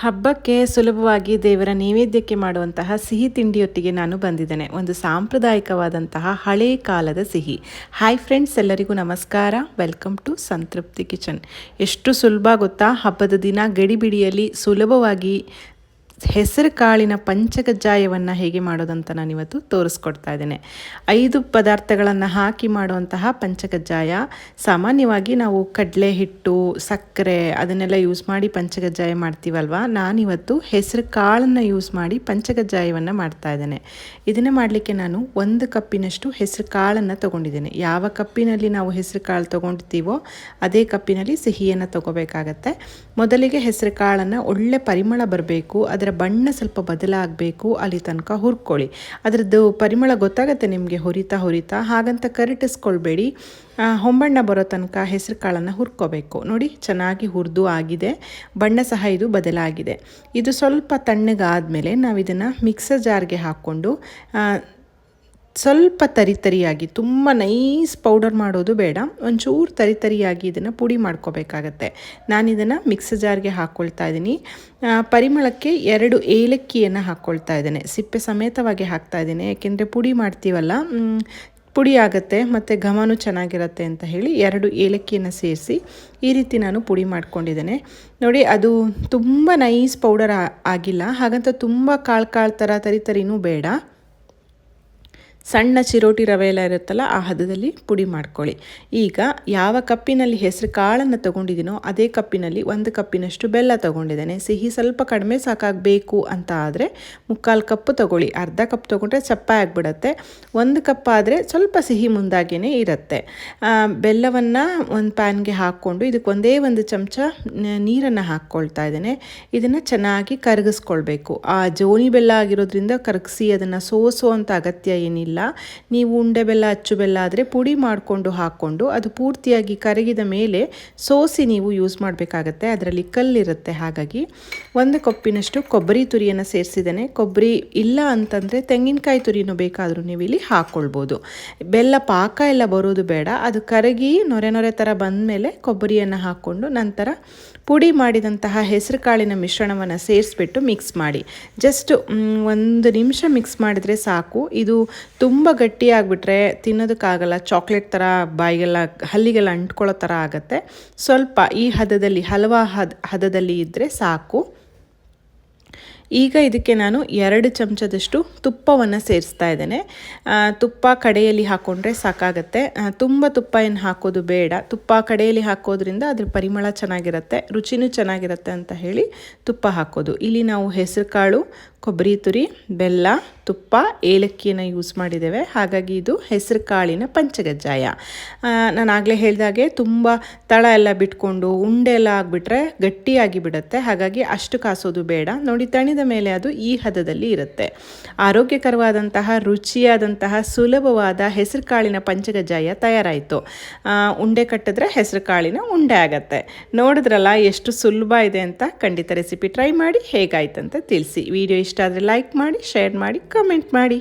ಹಬ್ಬಕ್ಕೆ ಸುಲಭವಾಗಿ ದೇವರ ನೈವೇದ್ಯಕ್ಕೆ ಮಾಡುವಂತಹ ಸಿಹಿ ತಿಂಡಿಯೊಟ್ಟಿಗೆ ನಾನು ಬಂದಿದ್ದೇನೆ. ಒಂದು ಸಾಂಪ್ರದಾಯಿಕವಾದಂತಹ ಹಳೆ ಕಾಲದ ಸಿಹಿ. ಹಾಯ್ ಫ್ರೆಂಡ್ಸ್ ಎಲ್ಲರಿಗೂ ನಮಸ್ಕಾರ. ವೆಲ್ಕಮ್ ಟು ಸಂತೃಪ್ತಿ ಕಿಚನ್ ಎಷ್ಟು ಸುಲಭ ಗೊತ್ತಾ? ಹಬ್ಬದ ದಿನ ಗಡಿಬಿಡಿಯಲ್ಲಿ ಸುಲಭವಾಗಿ ಹೆಸರು ಕಾಳಿನ ಪಂಚಕಜ್ಜಾಯವನ್ನು ಹೇಗೆ ಮಾಡೋದಂತ ನಾನು ಇವತ್ತು ತೋರಿಸ್ಕೊಡ್ತಾ ಇದ್ದೇನೆ. ಐದು ಪದಾರ್ಥಗಳನ್ನು ಹಾಕಿ ಮಾಡುವಂತಹ ಪಂಚಕಜ್ಜಾಯ ಸಾಮಾನ್ಯವಾಗಿ ನಾವು ಕಡಲೆ ಹಿಟ್ಟು ಸಕ್ಕರೆ ಅದನ್ನೆಲ್ಲ ಯೂಸ್ ಮಾಡಿ ಪಂಚಕಜ್ಜಾಯ ಮಾಡ್ತೀವಲ್ವ? ನಾನಿವತ್ತು ಹೆಸರು ಕಾಳನ್ನು ಯೂಸ್ ಮಾಡಿ ಪಂಚಕಜ್ಜಾಯವನ್ನು ಮಾಡ್ತಾ ಇದ್ದೇನೆ. ಇದನ್ನು ಮಾಡಲಿಕ್ಕೆ ನಾನು ಒಂದು ಕಪ್ಪಿನಷ್ಟು ಹೆಸರು ಕಾಳನ್ನು ತೊಗೊಂಡಿದ್ದೇನೆ. ಯಾವ ಕಪ್ಪಿನಲ್ಲಿ ನಾವು ಹೆಸರು ಕಾಳು ತೊಗೊಂಡಿರ್ತೀವೋ ಅದೇ ಕಪ್ಪಿನಲ್ಲಿ ಸಿಹಿಯನ್ನು ತೊಗೋಬೇಕಾಗತ್ತೆ. ಮೊದಲಿಗೆ ಹೆಸರು ಕಾಳನ್ನು ಒಳ್ಳೆ ಪರಿಮಳ ಬರಬೇಕು, ಅದರ ಅದರ ಬಣ್ಣ ಸ್ವಲ್ಪ ಬದಲಾಗಬೇಕು, ಅಲ್ಲಿ ತನಕ ಹುರ್ಕೊಳ್ಳಿ. ಅದರದ್ದು ಪರಿಮಳ ಗೊತ್ತಾಗುತ್ತೆ ನಿಮಗೆ, ಹುರಿತಾ ಹುರಿತಾ. ಹಾಗಂತ ಕರಿಟಿಸ್ಕೊಳ್ಬೇಡಿ. ಹೊಂಬಣ್ಣ ಬರೋ ತನಕ ಹೆಸರು ಕಾಳನ್ನು ಹುರ್ಕೋಬೇಕು. ನೋಡಿ, ಚೆನ್ನಾಗಿ ಹುರಿದು ಆಗಿದೆ. ಬಣ್ಣ ಸಹ ಇದು ಬದಲಾಗಿದೆ. ಇದು ಸ್ವಲ್ಪ ತಣ್ಣಗಾದ ಮೇಲೆ ನಾವು ಇದನ್ನು ಮಿಕ್ಸರ್ ಜಾರ್ಗೆ ಹಾಕ್ಕೊಂಡು ಸ್ವಲ್ಪ ತರಿತರಿಯಾಗಿ ತುಂಬ ನೈಸ್ ಪೌಡರ್ ಮಾಡೋದು ಬೇಡ. ಒಂಚೂರು ತರಿತರಿಯಾಗಿ ಇದನ್ನು ಪುಡಿ ಮಾಡ್ಕೋಬೇಕಾಗತ್ತೆ. ನಾನು ಇದನ್ನು ಮಿಕ್ಸ್ ಜಾರ್ಗೆ ಹಾಕ್ಕೊಳ್ತಾ ಇದ್ದೀನಿ ಪರಿಮಳಕ್ಕೆ ಎರಡು ಏಲಕ್ಕಿಯನ್ನು ಹಾಕ್ಕೊಳ್ತಾ ಇದ್ದೇನೆ. ಸಿಪ್ಪೆ ಸಮೇತವಾಗಿ ಹಾಕ್ತಾ ಇದ್ದೀನಿ ಯಾಕೆಂದರೆ ಪುಡಿ ಮಾಡ್ತೀವಲ್ಲ ಪುಡಿ ಆಗುತ್ತೆ, ಮತ್ತು ಘಮನೂ ಚೆನ್ನಾಗಿರುತ್ತೆ ಅಂತ ಹೇಳಿ ಎರಡು ಏಲಕ್ಕಿಯನ್ನು ಸೇರಿಸಿ ಈ ರೀತಿ ನಾನು ಪುಡಿ ಮಾಡ್ಕೊಂಡಿದ್ದೇನೆ. ನೋಡಿ, ಅದು ತುಂಬ ನೈಸ್ ಪೌಡರ್ ಆಗಿಲ್ಲ. ಹಾಗಂತ ತುಂಬ ಕಾಳು ಕಾಳು ಥರ ತರಿತರಿನೂ ಬೇಡ. ಸಣ್ಣ ಚಿರೋಟಿ ರವೆ ಎಲ್ಲ ಇರುತ್ತಲ್ಲ ಆ ಹದದಲ್ಲಿ ಪುಡಿ ಮಾಡ್ಕೊಳ್ಳಿ. ಈಗ ಯಾವ ಕಪ್ಪಿನಲ್ಲಿ ಹೆಸರು ಕಾಳನ್ನು ತೊಗೊಂಡಿದ್ದೀನೋ ಅದೇ ಕಪ್ಪಿನಲ್ಲಿ ಒಂದು ಕಪ್ಪಿನಷ್ಟು ಬೆಲ್ಲ ತೊಗೊಂಡಿದ್ದೇನೆ. ಸಿಹಿ ಸ್ವಲ್ಪ ಕಡಿಮೆ ಸಾಕಾಗಬೇಕು ಅಂತ ಆದರೆ ಮುಕ್ಕಾಲು ಕಪ್ಪು ತೊಗೊಳ್ಳಿ. ಅರ್ಧ ಕಪ್ ತೊಗೊಂಡ್ರೆ ಚಪ್ಪ ಆಗಿಬಿಡತ್ತೆ. ಒಂದು ಕಪ್ ಆದರೆ ಸ್ವಲ್ಪ ಸಿಹಿ ಮುಂದಾಗಿಯೇ ಇರುತ್ತೆ. ಬೆಲ್ಲವನ್ನು ಒಂದು ಪ್ಯಾನ್ಗೆ ಹಾಕ್ಕೊಂಡು ಇದಕ್ಕೆ ಒಂದೇ ಒಂದು ಚಮಚ ನೀರನ್ನು ಹಾಕ್ಕೊಳ್ತಾ ಇದ್ದೇನೆ. ಇದನ್ನು ಚೆನ್ನಾಗಿ ಕರಗಿಸ್ಕೊಳ್ಬೇಕು. ಆ ಜೋನಿ ಬೆಲ್ಲ ಆಗಿರೋದ್ರಿಂದ ಕರಗಿಸಿ ಅದನ್ನು ಸೋಸೋ ಅಂತ ಅಗತ್ಯ ಏನಿಲ್ಲ. ನೀವು ಉಂಡೆ ಬೆಲ್ಲ, ಅಚ್ಚು ಬೆಲ್ಲ ಆದರೆ ಪುಡಿ ಮಾಡಿಕೊಂಡು ಹಾಕ್ಕೊಂಡು ಅದು ಪೂರ್ತಿಯಾಗಿ ಕರಗಿದ ಮೇಲೆ ಸೋಸಿ ನೀವು ಯೂಸ್ ಮಾಡಬೇಕಾಗತ್ತೆ. ಅದರಲ್ಲಿ ಕಲ್ಲಿರುತ್ತೆ. ಹಾಗಾಗಿ ಒಂದು ಕಪ್ಪಿನಷ್ಟು ಕೊಬ್ಬರಿ ತುರಿಯನ್ನು ಸೇರಿಸಿದ್ದೇನೆ. ಕೊಬ್ಬರಿ ಇಲ್ಲ ಅಂತಂದರೆ ತೆಂಗಿನಕಾಯಿ ತುರಿನೂ ಬೇಕಾದರೂ ನೀವು ಇಲ್ಲಿ ಹಾಕ್ಕೊಳ್ಬೋದು ಬೆಲ್ಲ ಪಾಕ ಎಲ್ಲ ಬರೋದು ಬೇಡ. ಅದು ಕರಗಿ ನೊರೆ ನೊರೆ ಥರ ಬಂದ ಮೇಲೆ ಕೊಬ್ಬರಿಯನ್ನು ಹಾಕ್ಕೊಂಡು ನಂತರ ಪುಡಿ ಮಾಡಿದಂತಹ ಹೆಸರು ಕಾಳಿನ ಮಿಶ್ರಣವನ್ನು ಸೇರಿಸ್ಬಿಟ್ಟು ಮಿಕ್ಸ್ ಮಾಡಿ. ಜಸ್ಟ್ ಒಂದು ನಿಮಿಷ ಮಿಕ್ಸ್ ಮಾಡಿದರೆ ಸಾಕು. ಇದು ತುಂಬ ಗಟ್ಟಿಯಾಗಿಬಿಟ್ರೆ ತಿನ್ನೋದಕ್ಕಾಗಲ್ಲ ಚಾಕ್ಲೇಟ್ ಥರ ಬಾಯಿಗೆಲ್ಲ, ಹಲ್ಲಿಗೆಲ್ಲ ಅಂಟ್ಕೊಳ್ಳೋ ಥರ ಆಗುತ್ತೆ. ಸ್ವಲ್ಪ ಈ ಹದದಲ್ಲಿ, ಹಲವಾ ಹದ, ಹದದಲ್ಲಿ ಇದ್ದರೆ ಸಾಕು. ಈಗ ಇದಕ್ಕೆ ನಾನು ಎರಡು ಚಮಚದಷ್ಟು ತುಪ್ಪವನ್ನು ಸೇರಿಸ್ತಾ ಇದ್ದೇನೆ. ತುಪ್ಪ ಕಡೆಯಲ್ಲಿ ಹಾಕ್ಕೊಂಡ್ರೆ ಸಾಕಾಗತ್ತೆ. ತುಂಬ ತುಪ್ಪ ಏನು ಹಾಕೋದು ಬೇಡ. ತುಪ್ಪ ಕಡೆಯಲ್ಲಿ ಹಾಕೋದ್ರಿಂದ ಅದ್ರ ಪರಿಮಳ ಚೆನ್ನಾಗಿರುತ್ತೆ, ರುಚಿನೂ ಚೆನ್ನಾಗಿರುತ್ತೆ ಅಂತ ಹೇಳಿ ತುಪ್ಪ ಹಾಕೋದು. ಇಲ್ಲಿ ನಾವು ಹೆಸರು ಕಾಳು ಕೊಬ್ಬರಿ ತುರಿ, ಬೆಲ್ಲ, ತುಪ್ಪ, ಏಲಕ್ಕಿಯನ್ನು ಯೂಸ್ ಮಾಡಿದ್ದೇವೆ. ಹಾಗಾಗಿ ಇದು ಹೆಸರು ಕಾಳಿನ ಪಂಚಗಜ್ಜಾಯ. ನಾನು ಆಗಲೇ ಹೇಳಿದಾಗೆ ತುಂಬ ತಳ ಎಲ್ಲ ಬಿಟ್ಕೊಂಡು ಉಂಡೆ ಎಲ್ಲ ಆಗಿಬಿಟ್ರೆ ಗಟ್ಟಿಯಾಗಿ ಬಿಡುತ್ತೆ. ಹಾಗಾಗಿ ಅಷ್ಟು ಕಾಸೋದು ಬೇಡ. ನೋಡಿ, ತಣಿದ ಮೇಲೆ ಅದು ಈ ಹದದಲ್ಲಿ ಇರುತ್ತೆ. ಆರೋಗ್ಯಕರವಾದಂತಹ, ರುಚಿಯಾದಂತಹ, ಸುಲಭವಾದ ಹೆಸರು ಕಾಳಿನ ಪಂಚಗಜ್ಜಾಯ ತಯಾರಾಯಿತು. ಉಂಡೆ ಕಟ್ಟಿದ್ರೆ ಹೆಸರು ಕಾಳಿನ ಉಂಡೆ ಆಗತ್ತೆ. ನೋಡಿದ್ರಲ್ಲ ಎಷ್ಟು ಸುಲಭ ಇದೆ ಅಂತ ಖಂಡಿತ ರೆಸಿಪಿ ಟ್ರೈ ಮಾಡಿ ಹೇಗಾಯ್ತಂತ ತಿಳಿಸಿ. ವಿಡಿಯೋ ಇಷ್ಟ ಆದರೆ ಲೈಕ್ ಮಾಡಿ ಶೇರ್ ಮಾಡಿ ಕಮೆಂಟ್ ಮಾಡಿ.